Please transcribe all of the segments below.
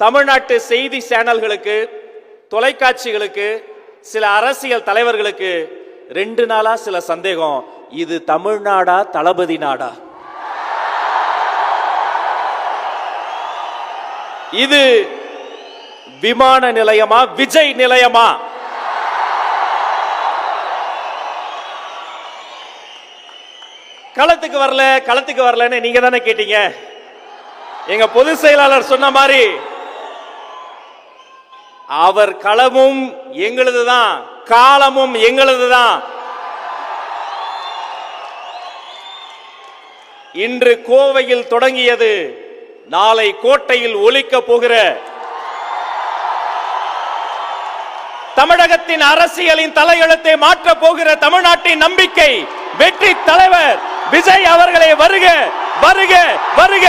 தமிழ்நாட்டு செய்தி சேனல்களுக்கு தொலைக்காட்சிகளுக்கு சில அரசியல் தலைவர்களுக்கு ரெண்டு நாளா சில சந்தேகம். இது தமிழ்நாடா தளபதி நாடா? இது விமான நிலையமா விஜய் நிலையமா? களத்துக்கு வரல களத்துக்கு வரலன்னு நீங்க தானே கேட்டீங்க? எங்க பொதுச் செயலாளர் சொன்ன மாதிரி அவர் களமும் எங்களுதுதான் காலமும் எங்களுதுதான். இன்று கோவையில் தொடங்கியது நாளை கோட்டையில் ஒலிக்க போகிற தமிழகத்தின் அரசியலின் தலையெழுத்தை மாற்றப் போகிற தமிழ்நாட்டின் நம்பிக்கை வெற்றி தலைவர் விஜய் அவர்களே வருக வருக வருக.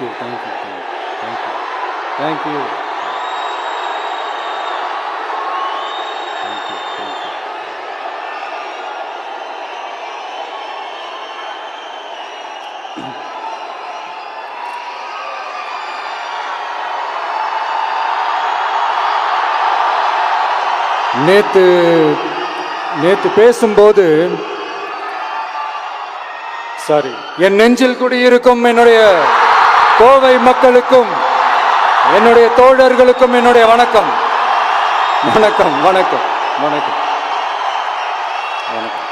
You. Thank you, thank you. நேத்து நேத்து பேசும்போது சாரி என் நெஞ்சில் குடியிருக்கும் என்னுடைய கோவை மக்களுக்கும் என்னுடைய தோழர்களுக்கும் என்னுடைய வணக்கம். வணக்கம் வணக்கம் வணக்கம். வணக்கம்.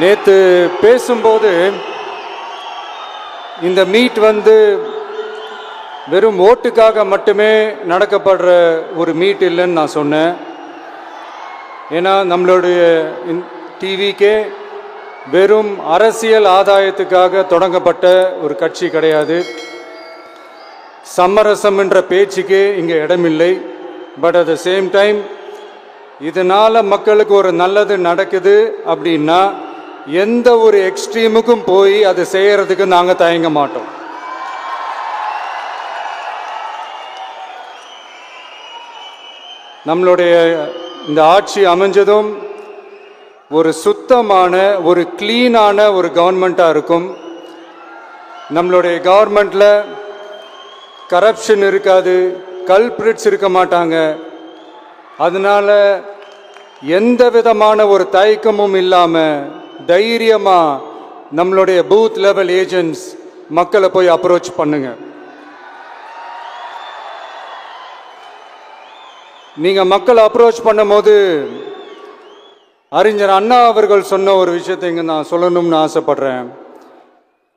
நேத்து பேசும்போது இந்த மீட் வந்து வெறும் ஓட்டுக்காக மட்டுமே நடக்கப்படுற ஒரு மீட் இல்லைன்னு நான் சொன்னேன். ஏன்னா நம்மளுடைய டிவிக்கே வெறும் அரசியல் ஆதாயத்துக்காக தொடங்கப்பட்ட ஒரு கட்சி கிடையாது. சமரசம் என்ற பேச்சுக்கே இங்கே இடமில்லை. But at the same time இதனால் மக்களுக்கு ஒரு நல்லது நடக்குது அப்படின்னா எந்த ஒரு எக்ஸ்ட்ரீமுக்கும் போய் அதை செய்கிறதுக்கு நாங்கள் தயங்க மாட்டோம். நம்மளுடைய இந்த ஆட்சி அமைஞ்சதும் ஒரு சுத்தமான ஒரு க்ளீனான ஒரு கவர்மெண்ட்டாக இருக்கும். நம்மளுடைய கவர்மெண்ட்டில் கரப்ஷன் இருக்காது கல்பிரிட்ஸ் இருக்க மாட்டாங்க. அதனால எந்த விதமான ஒரு தயக்கமும் இல்லாமல் தைரியமாக நம்மளுடைய பூத் லெவல் ஏஜென்ட்ஸ் மக்களை போய் அப்ரோச் பண்ணுங்க. நீங்கள் மக்களை அப்ரோச் பண்ணும்போது அறிஞர் அண்ணா அவர்கள் சொன்ன ஒரு விஷயத்தை இங்கே நான் சொல்லணும்னு ஆசைப்படுறேன்.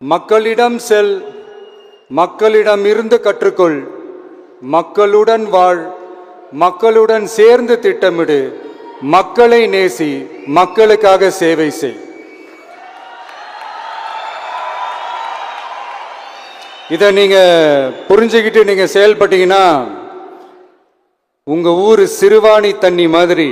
மக்களிடம் செல் மக்களிடம் இருந்து கற்றுக்கொள் மக்களுடன் வாழ் மக்களுடன் சேர்ந்து திட்டமிடு மக்களை நேசி மக்களுக்காக சேவை செய். இதை நீங்க புரிஞ்சுக்கிட்டு நீங்க செயல்பட்டீங்கன்னா உங்க ஊர் சிறுவாணி தண்ணி மாதிரி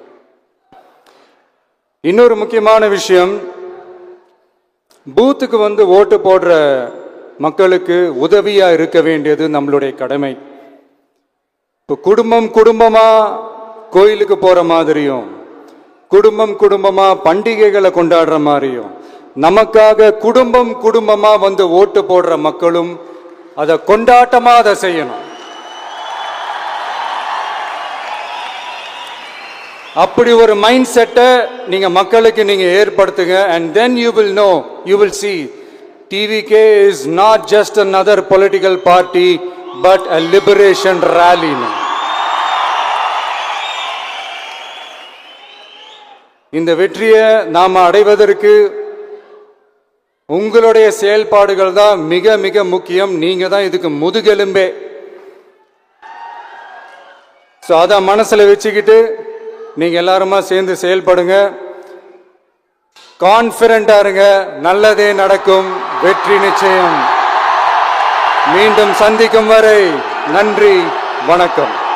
இன்னொரு முக்கியமான விஷயம் பூத்துக்கு வந்து ஓட்டு போடுற மக்களுக்கு உதவியா இருக்க வேண்டியது நம்மளுடைய கடமை. இப்போ குடும்பம் குடும்பமா கோயிலுக்கு போற மாதிரியும் குடும்பம் குடும்பமா பண்டிகைகளை கொண்டாடுற மாதிரியும் நமக்காக குடும்பம் குடும்பமா வந்து ஓட்டு போடுற மக்களும் அதை கொண்டாட்டமா அதை செய்யணும். அப்படி ஒரு மைண்ட் செட்டை நீங்க மக்களுக்கு நீங்க ஏற்படுத்துங்க and then you will know you will see TVK is not just another political party but a liberation ரேலின்னு இந்த வெற்றியை நாம் அடைவதற்கு உங்களுடைய செயல்பாடுகள் தான் மிக மிக முக்கியம். நீங்க தான் இதுக்கு முதுகெலும்பே. ஸோ அதை மனசில் வச்சுக்கிட்டு நீங்க எல்லாருமா சேர்ந்து செயல்படுங்க. கான்பிடண்டா இருங்க. நல்லதே நடக்கும். வெற்றி நிச்சயம். மீண்டும் சந்திக்கும் வரை நன்றி வணக்கம்.